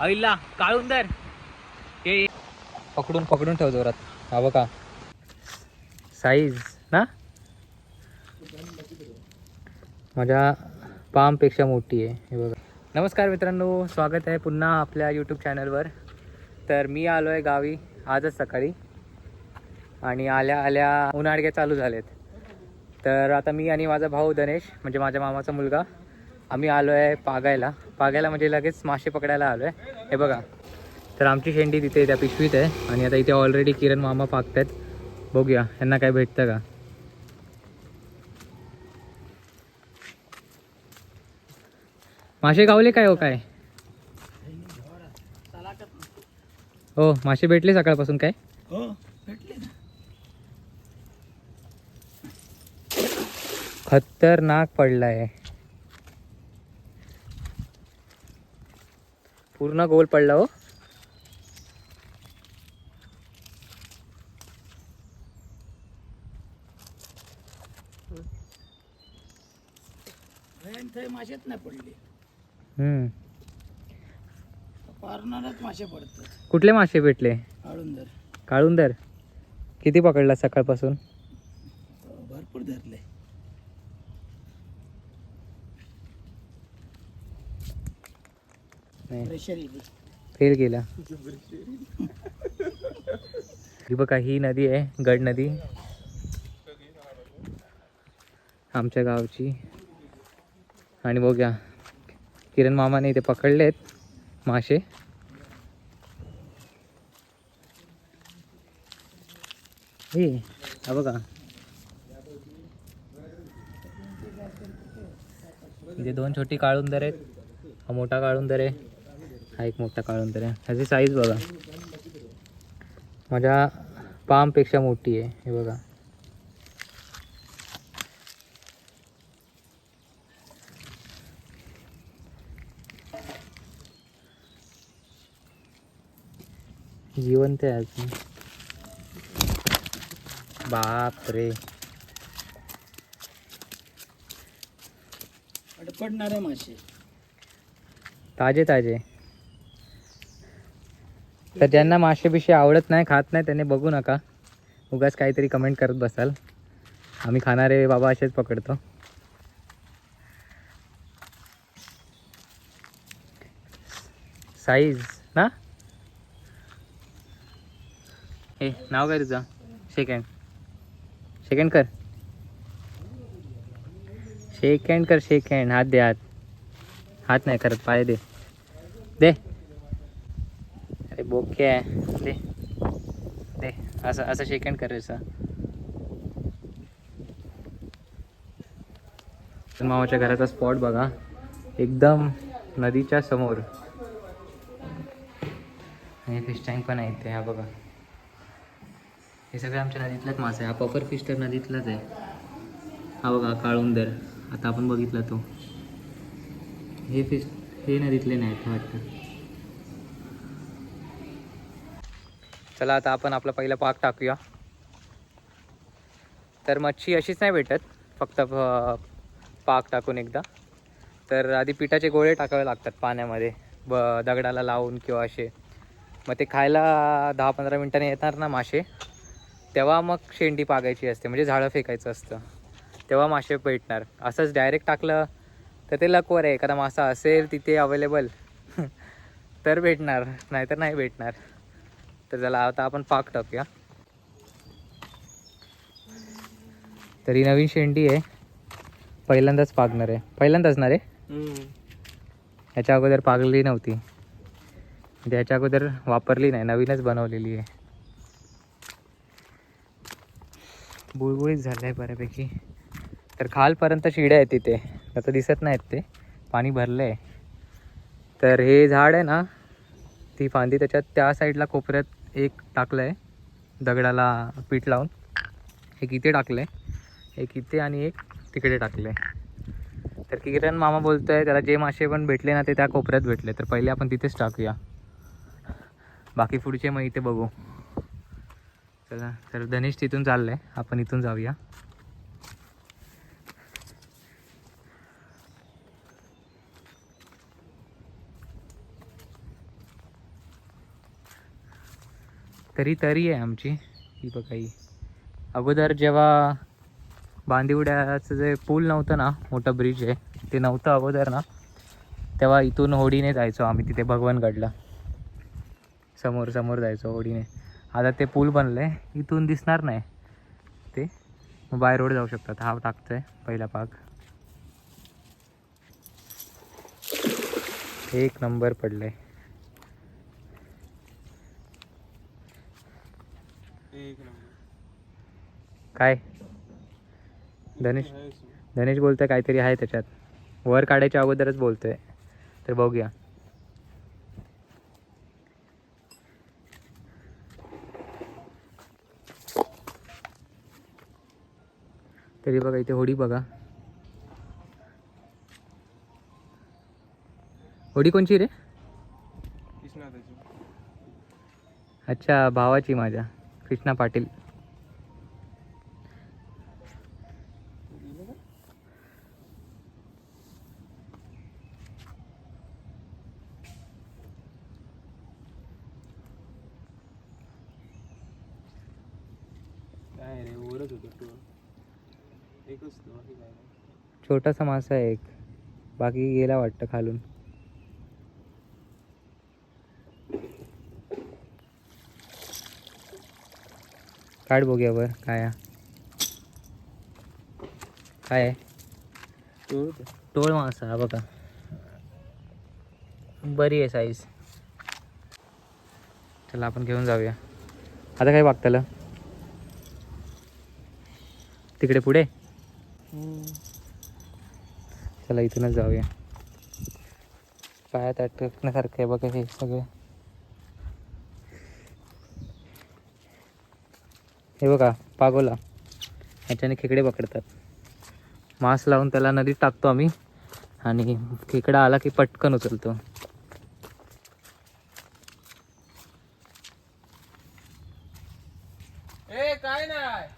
आईला काळून दर हे पकडून पकडून ठेव जोरात. हा बघा. साईज ना? माझ्या पामपेक्षा मोठी आहे हे बघा. नमस्कार मित्रांनो स्वागत आहे पुन्हा आपल्या यूट्यूब चॅनलवर तर मी आलो आहे गावी आजच सकाळी. आणि आल्या आल्या उन्हाळग्या चालू झालेत. तर आता मी आणि माझा भाऊ दनेश म्हणजे माझ्या मामाचा मुलगा आम्ही आलो आहे पागायला. पागायला म्हणजे लगेच मासे पकडायला आलो आहे हे बघा. तर आमची शेंडी तिथे त्या पिशवीत आहे आणि आता इथे ऑलरेडी किरण मामा पाकतात बघूया यांना काय भेटतं का? मासे गावले काय हो काय? हो मासे भेटले सकाळपासून काय? हो भेटले खतरनाक पडलाय. पूर्ण गोल पडला हो. रेन थंय मासेच नाही पडले. हम्म. पारणारच मासे पडतात. कुठले मासे भेटले? काळुंदर. किती पकडला सकाळपासून? भरपूर धरले नाही प्रेशर येते फेल गेला. ही बघा ही नदी आहे गड नदी. आमच्या गावची. आणि बघूया किरण मामाने इथे पकडलेत मासे. हे हा बघा. इथे दोन छोटी काळुंदर आहेत हा मोठा काळुंदर आहे. हा एक मोठा काळुंदर आहे ह्याची साईज बघा. माझ्या पामपेक्षा मोठी आहे हे बघा. जिवंत आहे अजून. बाप रे अडपडणारे मासे. ताजे ताजे. तर ज्यांना मासे बिशे आवडत नाही खात नाही त्यांनी बघू नका. उगाच काहीतरी कमेंट करत बसाल. आम्ही खाणारे बाबा असेच पकडतो. साईज ना? हे नाव काय तुझं? सेकंड सेकंड कर. शेक हँड कर शेक हँड हात दे हात. हात नाही करत पाय दे. दे. बोके आहे. दे. दे. असं असं शेक करायचं मामाच्या घराचा स्पॉट बघा. एकदम नदीच्या समोर. हे फिश टँक पण आहे इथे हा बघा. हे सगळे आमच्या नदीतलाच मासा आहे हा पॉपर फिश तर नदीतलाच आहे. हा बघा काळुंदर आता आपण बघितला तो. हे फिश हे नदीतले नाहीत वाटतं. चला आता आपण आपला पहिला पाक टाकूया. तर मच्छी अशीच नाही भेटत फक्त पाक टाकून एकदा. तर आधी पिठाचे गोळे टाकावे लागतात पाण्यामध्ये ब दगडाला लावून किंवा असे. मग ते खायला दहा पंधरा मिनटांनी येणार ना मासे. तेव्हा मग शेंडी पागायची असते म्हणजे झाडं फेकायचं असतं. तेव्हा मासे भेटणार असंच डायरेक्ट टाकलं तर ते लकवर आहे. एखादा मासा असेल तिथे अवेलेबल तर भेटणार. नाहीतर नाही भेटणार. तर चला आता आपण पाक टाकूया. तरी नवीन शेंडी आहे. पहिल्यांदाच पागणार आहे. पहिल्यांदाच ना रे? ह्याच्या अगोदर पागलेली नव्हती. म्हणजे ह्याच्या अगोदर वापरली नाही नवीनच बनवलेली आहे. बुळबुळीत झालं आहे बऱ्यापैकी. तर खालपर्यंत शिड्या आहेत तिथे. आता दिसत नाहीत ते. पाणी भरलं आहे तर हे झाड आहे ना ती फांदी त्याच्यात त्या साईडला कोपऱ्यात एक टाकलं आहे दगडाला पीठ लावून. एक इथे टाकलं आहे एक इथे आणि एक तिकडे टाकलं आहे तर किरण मामा बोलतो आहे त्याला जे मासे पण भेटले ना ते त्या कोपऱ्यात भेटले. तर पहिले आपण तिथेच टाकूया. बाकी पुढचे मग इथे बघू. चला तर धनेश तिथून चाललं आहे आपण इथून जाऊया. तरी तरी आहे आमची. ही बघा ही. अगोदर जेव्हा बांदिवड्याचं जे पूल नव्हतं ना मोठं ब्रिज आहे ते नव्हतं अगोदर ना तेव्हा इथून होडीने जायचो आम्ही तिथे भगवानगडला. समोर समोर जायचो होडीने. आता ते पूल बनलं आहे इथून दिसणार नाही. ते मग बाय रोड जाऊ शकतात. हा आहे पहिला पाक एक नंबर पडलंय. एक काय? धनेश धनेश बोलतोय काहीतरी आहे त्याच्यात. वर काढायच्या अगोदरच बोलतोय. तर बघूया. तरी बघा इथे होडी बघा. होडी कोणची रे? अच्छा भावाची माझ्या. कृष्णा पाटील. छोटासा मासा आहे एक. बाकी गेला वाटतं खालून. काढ बघूया वर काय काय आहे? टोळ मासा हा बघा. बरी आहे साईज चला आपण घेऊन जाऊया. आता काय बघताला तिकडे पुढे? चला इथूनच जाऊया. पायात अटकण्यासारखं आहे बघा हे सगळे. हे बघा पागोला. ह्याच्याने खेकडे पकडतात. मास लावून त्याला नदीत टाकतो आम्ही. आणि खेकडा आला की पटकन उचलतो. ए काय नाही.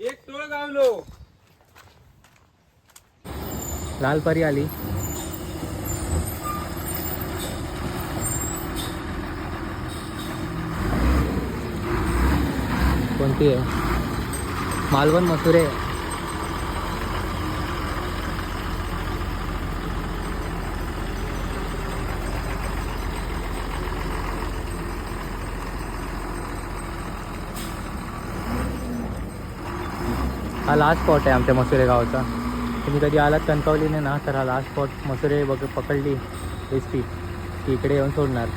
एक टोळ गावलो. लाल परी आली. कोणती आहे. मालवण मसुरे हा लास्ट स्पॉट आहे आमच्या मसुरे गावाचा. तुम्ही कधी आलात कणकवलीने ना तर हा लास्ट स्पॉट मसुरे बघ पकडली एस ती इकडे येऊन सोडणार.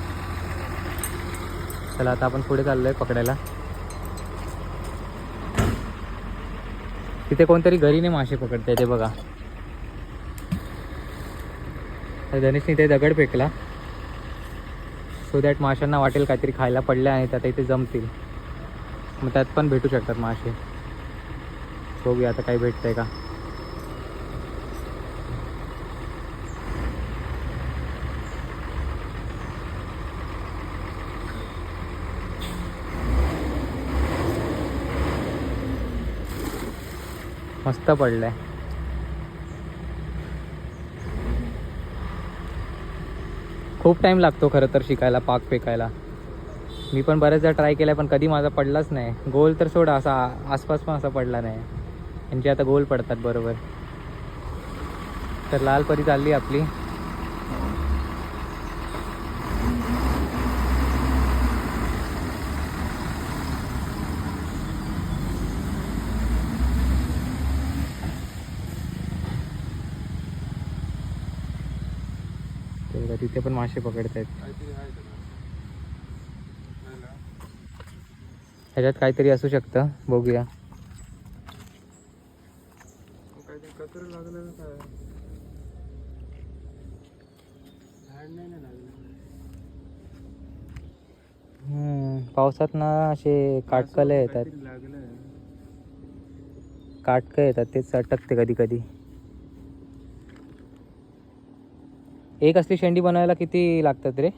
चला आता आपण पुढे चाललो आहे पकडायला. तिथे कोणतरी घरीने मासे पकडते ते बघा. तर गणेशने ते दगड फेकला. सो दॅट माशांना वाटेल काहीतरी खायला पडले आहेत आता इथे जमतील. मग त्यात पण भेटू शकतात मासे. बघूया आता काही भेटतंय का. मस्त पडलंय. खूप टाईम लागतो खरं तर शिकायला पाक फेकायला. मी पण बऱ्याचदा ट्राय केला पण कधी माझा पडलाच नाही. गोल तर सोडा असा आसपास पण असा पडला नाही. यांचे आता गोल पडतात बरोबर. तर लाल परी चालली आपली. ते बघा, तिथे पण मासे पकडत आहेत काहीतरी आहे त्याला. खायला. ह्याच्यात काहीतरी असू शकतं. बघूया. पावसात ना असे काटकले येतात. काटकं येतात तेच अटकते कधी कधी एक असली शेंडी बनवायला किती लागतात रे?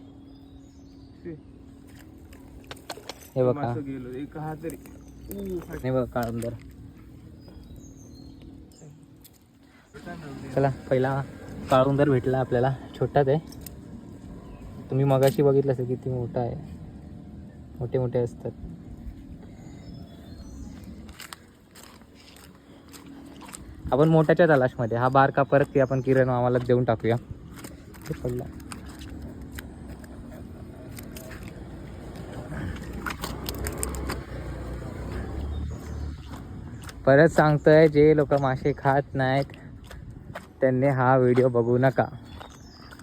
हे बघा मासं हे बघा काळंदर चला पहिला काळुंदर भेटला आपल्याला. छोटाच आहे. तुम्ही मगाशी बघितलं असेल किती मोठा आहे. मोठे मोठे असतात. आपण मोठ्याच्या तलाशमध्ये. हा बारका परत ती आपण किरण आम्हाला देऊन टाकूया. ते पडला. परत सांगतोय जे लोक मासे खात नाहीत त्यांनी हा व्हिडिओ बघू नका.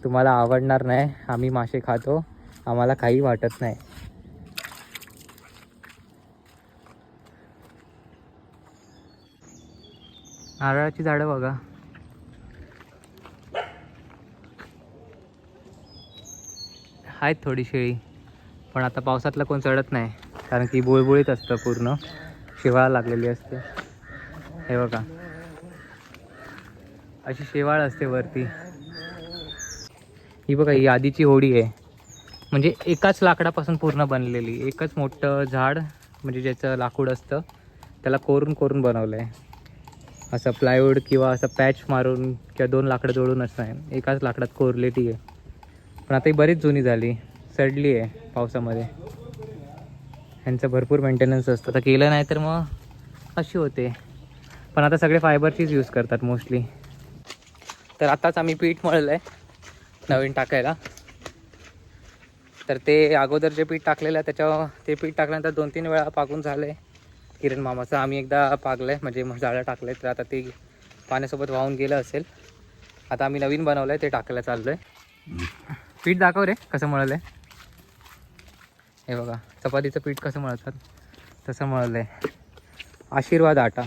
तुम्हाला आवडणार नाही आम्ही मासे खातो आम्हाला काही वाटत नाही. नारळाची झाडं बघा. आहेत थोडी शेळी पण आता पावसातलं कोण चढत नाही कारण की बुळबुळीत असतं पूर्ण शेवाळ लागलेली असते. हे बघा. अशी शेवाळ असते वरती. ही बघा ही आधीची होडी आहे. म्हणजे एकाच लाकडापासून पूर्ण बनलेली एकच मोठं झाड म्हणजे ज्याचं लाकूड असतं त्याला कोरून कोरून बनवलं आहे असं प्लायवूड किंवा असं पॅच मारून किंवा दोन लाकडं जोडूनच नाही एकाच लाकडात कोरलेली आहे. पण आता ही बरीच जुनी झाली. सडली आहे पावसामध्ये. ह्यांचं भरपूर मेंटेनन्स असतं. तर केलं नाही तर मग अशी होते? पण आता सगळे फायबरचीच यूज करतात मोस्टली तर आताच आम्ही पीठ मळलं आहे नवीन टाकायला. तर ते अगोदर जे पीठ टाकलेलं आहे त्याच्यावर ते पीठ टाकल्यानंतर दोन तीन वेळा पाकून झालं आहे किरण मामाचं. आम्ही एकदा पाकलं आहे म्हणजे मग जाळं टाकलं आहे तर आता ते पाण्यासोबत वाहून गेलं असेल. आता आम्ही नवीन बनवलं आहे ते टाकायला चाललं आहे पीठ दाखव रे कसं मळलं आहे हे बघा चपातीचं पीठ कसं मळतात तसं मळलं आहे आशीर्वाद आटा.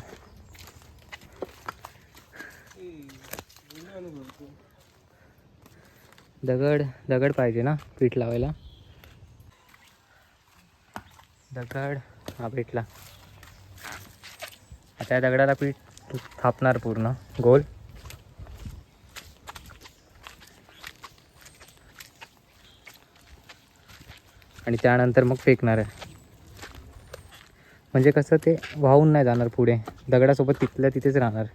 दगड दगड पाहिजे ना पीठ लावायला. दगड हा पीठला आता या दगडाला पीठ थापणार पूर्ण. गोल. आणि त्यानंतर मग फेकणार आहे. म्हणजे कसं ते वाहून नाही जाणार पुढे. दगडासोबत तिथल्या तिथेच राहणार.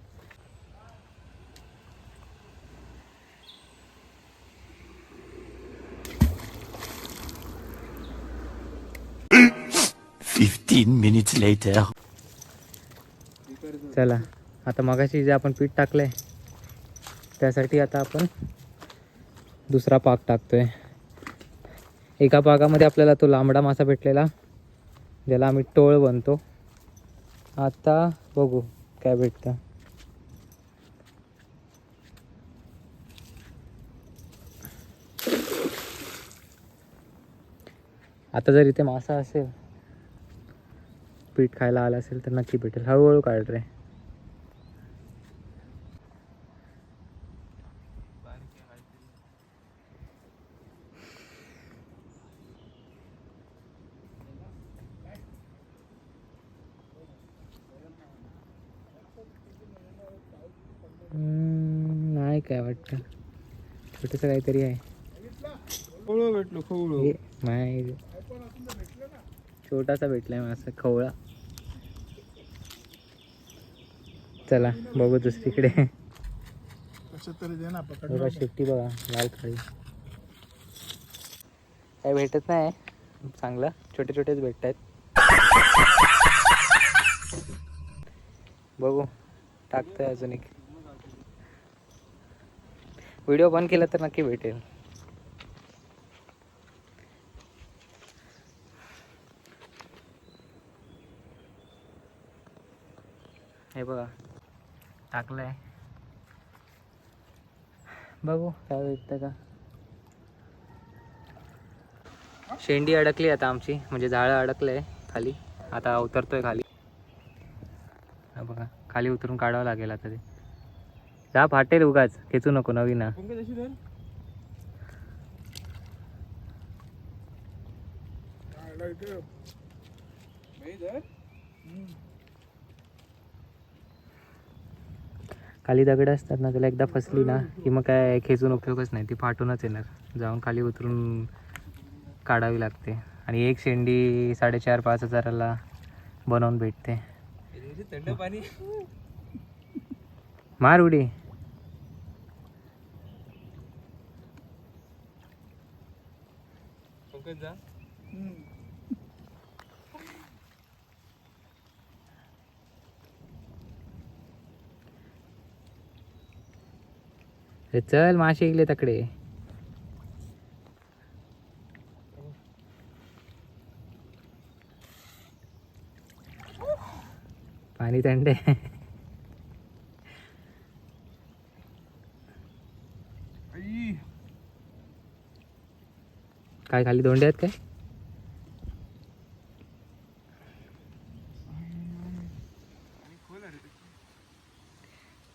Fifteen minutes later. चला. आता मगाशी जे आपण पीठ टाकलंय त्यासाठी आता आपण दुसरा पाक टाकतोय. एका भागामध्ये आपल्याला तो लांबडा मासा भेटलेला ज्याला आम्ही टोळ बनतो. आता बघू काय भेटतं. आता जर इथे मासा असेल पीठ खायला आला असेल तर नक्की भेटेल. हळूहळू काढ रे. वाटतं छोटंसं काहीतरी आहे. खवळं भेटलो खवळं. नाही छोटासा भेटलाय मासा खवळा. चला बघू दुसरीकडे बघा शेपटी बघा लाल खाळी. काय भेटत नाही चांगलं. छोटे छोटेच भेटत आहेत बघू टाकतोय अजून एक. व्हिडिओ बंद केला तर नक्की भेटेल. हे बघा टाकलंय. बघू काय भेटतं का? शेंडी अडकली आता आमची म्हणजे झाडं अडकलंय खाली. आता उतरतोय खाली. बघा खाली उतरून काढावं लागेल आता ते. जा फाटेल उगाच खेचू नको नवीन. खाली दगड असतात ना त्याला एकदा फसली ना की मग काय खेचून उपयोगच नाही ती फाटूनच येणार. जाऊन खाली उतरून काढावी लागते. आणि एक शेंडी साडेचार पाच हजाराला बनवून भेटते. हे थंड पाणी. मार उडी. लवकर जा. चल मासे इकले तकडे. पाणी थंड काय खाली दोंडे आहेत काय?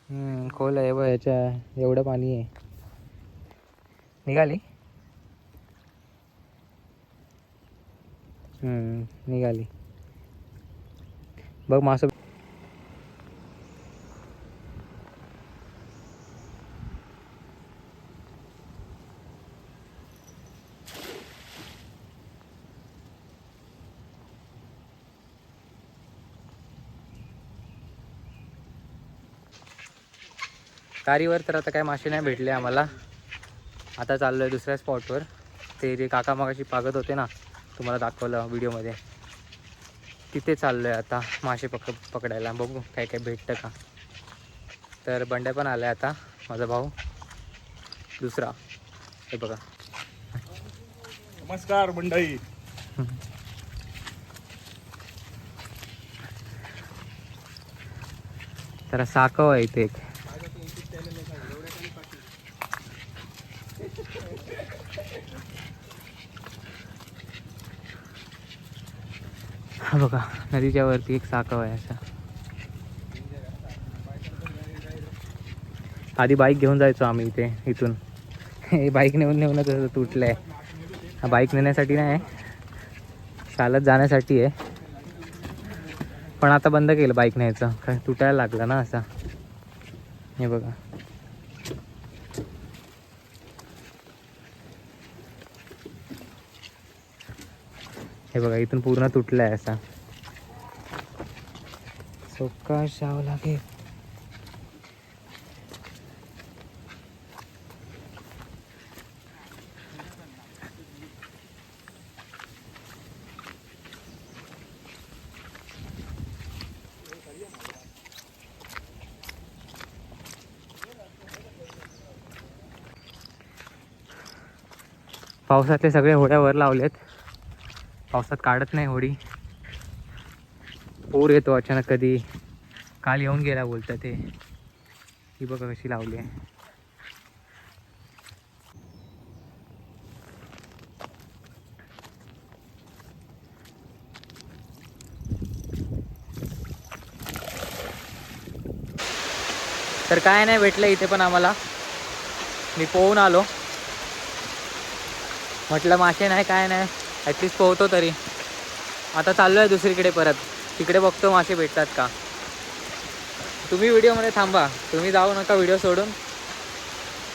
हम्म, खोल आहे बघ याच्या एवढं पाणी आहे. निघाली? हम्म, निघाली. बघ मासं तारीवर तर आता काय मासे नाही भेटले आम्हाला. आता चाललो आहे दुसऱ्या स्पॉटवर. ते जे काका मागाशी पागत होते ना तुम्हाला दाखवलं व्हिडिओमध्ये. तिथे चाललो आहे आता मासे पक पकडायला. बघू काय काय भेटतं का. तर बंड्या पण आला आहे आता माझा भाऊ. दुसरा. हे बघा. नमस्कार मंडळी. जरा साकव आहे इथे एक. बघा नदीच्या वरती एक साकव आहे असा आधी बाईक घेऊन जायचो आम्ही इथे इथून. हे बाईक नेऊन नेऊनच असं आहे हा बाईक नेण्यासाठी नाही चालत जाण्यासाठी आहे. पण आता बंद केलं बाईक न्यायचं. काय तुटायला लागला ना असा. हे बघा. हे बघा इथून पूर्ण तुटलं आहे असा. सोकाश जावं लागेल. पावसातले सगळे होड्या वर लावलेत. पावसात काढत नाही होडी. पूर येतो अचानक कधी. काल येऊन गेला बोलतं ते. ही बघा कशी लावली आहे. तर काय नाही भेटलं इथे पण आम्हाला. मी पोहून आलो. म्हटलं मासे नाही काय नाही. ॲटलिस्ट पोहतो तरी. आता चाललो आहे दुसरीकडे परत. तिकडे बघतो मासे भेटतात का? तुम्ही व्हिडिओमध्ये थांबा. तुम्ही जाऊ नका व्हिडिओ सोडून.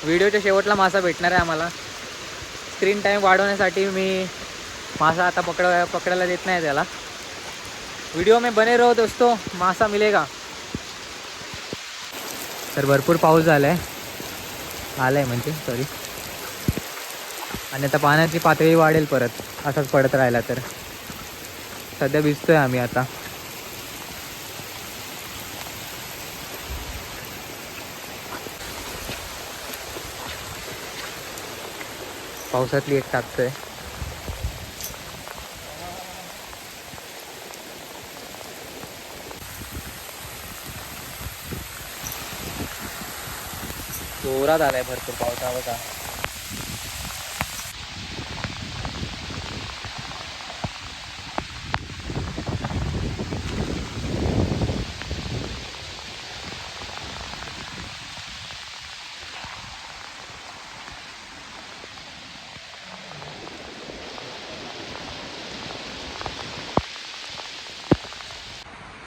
व्हिडिओच्या शेवटला मासा भेटणार आहे आम्हाला. स्क्रीन टाईम वाढवण्यासाठी मी मासा आता पकड पकडायला देत नाही त्याला. व्हिडिओ मी बने रहो दोस्तो. मासा मिलेगा. तर भरपूर पाऊस झाला आहे आला आहे म्हणजे सॉरी आणि आता पाण्याची पातळी वाढेल परत. असंच पडत राहिला तर. सध्या भिजतोय आम्ही आता. पावसातली एक टाकतोय जोरात आलाय भरपूर पावसा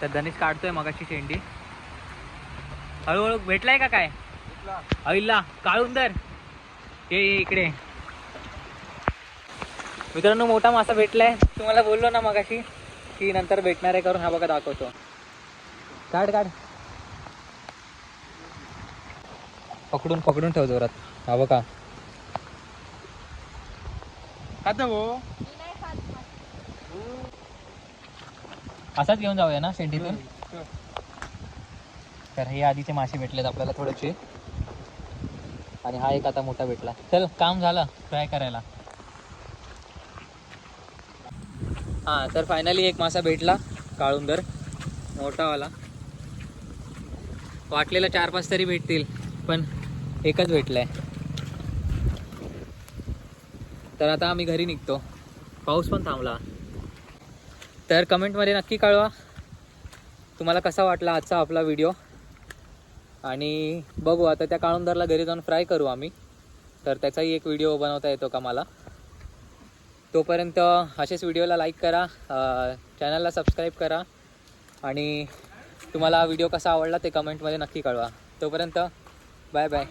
धनेश काढतोय मगाची शेंडी. हळूहळू भेटलाय का काय? अहिला काढून तर ये इकडे. मित्रांनो मोठा मासा भेटलाय. तुम्हाला बोललो ना मगाशी की नंतर भेटणार आहे करून. हा बघा दाखवतो. काढ काढ. पकडून पकडून ठेव जोरात. हा बघा भाऊ असाच घेऊन जाऊया ना शेंडीतून? तर हे आधीचे मासे भेटलेत आपल्याला थोडेसे. आणि हा एक आता मोठा भेटला. चल काम झालं. फ्राय करायला. हां तर फायनली एक मासा भेटला काळुंदर. मोठावाला. वाटलेला चार पाच तरी भेटतील पण एकच भेटलाय. तर आता आम्ही घरी निघतो. पाऊस पण थांबला. तर कमेंटमध्ये नक्की कळवा. तुम्हाला कसा वाटला आजचा आपला व्हिडिओ आणि बघू आता त्या काळुंदरला घरी जाऊन फ्राय करू आम्ही. तर त्याचाही एक व्हिडिओ बनवता येतो का मला? तोपर्यंत असेच व्हिडिओला लाईक करा चॅनलला सबस्क्राईब करा. आणि तुम्हाला व्हिडिओ कसा आवडला ते कमेंटमध्ये नक्की कळवा. तोपर्यंत बाय बाय